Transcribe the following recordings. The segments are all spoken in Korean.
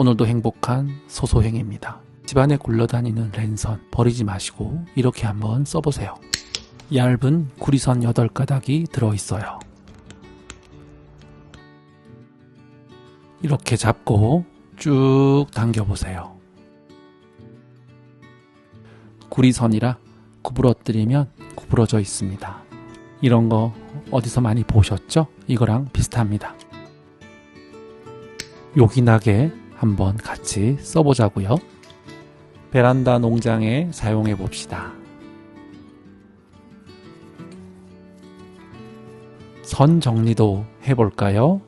오늘도 행복한 소소행입니다. 집안에 굴러다니는 랜선 버리지 마시고 이렇게 한번 써보세요. 얇은 구리선 8가닥이 들어있어요. 이렇게 잡고 쭉 당겨보세요. 구리선이라 구부러뜨리면 구부러져 있습니다. 이런 거 어디서 많이 보셨죠? 이거랑 비슷합니다. 요긴하게 한번 같이 써보자고요. 베란다 농장에 사용해 봅시다. 선 정리도 해볼까요?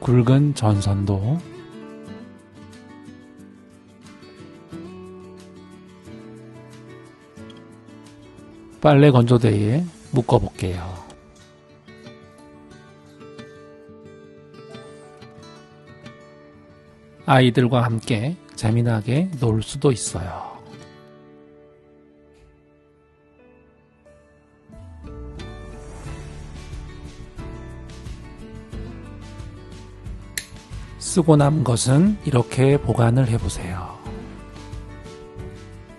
굵은 전선도 빨래 건조대에 묶어 볼게요. 아이들과 함께 재미나게 놀 수도 있어요. 쓰고 남은 것은 이렇게 보관을 해보세요.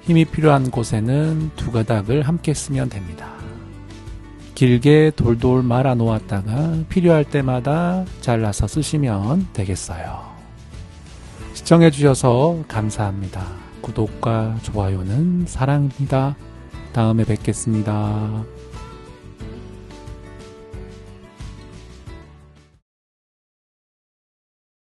힘이 필요한 곳에는 두 가닥을 함께 쓰면 됩니다. 길게 돌돌 말아 놓았다가 필요할 때마다 잘라서 쓰시면 되겠어요. 시청해 주셔서 감사합니다. 구독과 좋아요는 사랑입니다. 다음에 뵙겠습니다.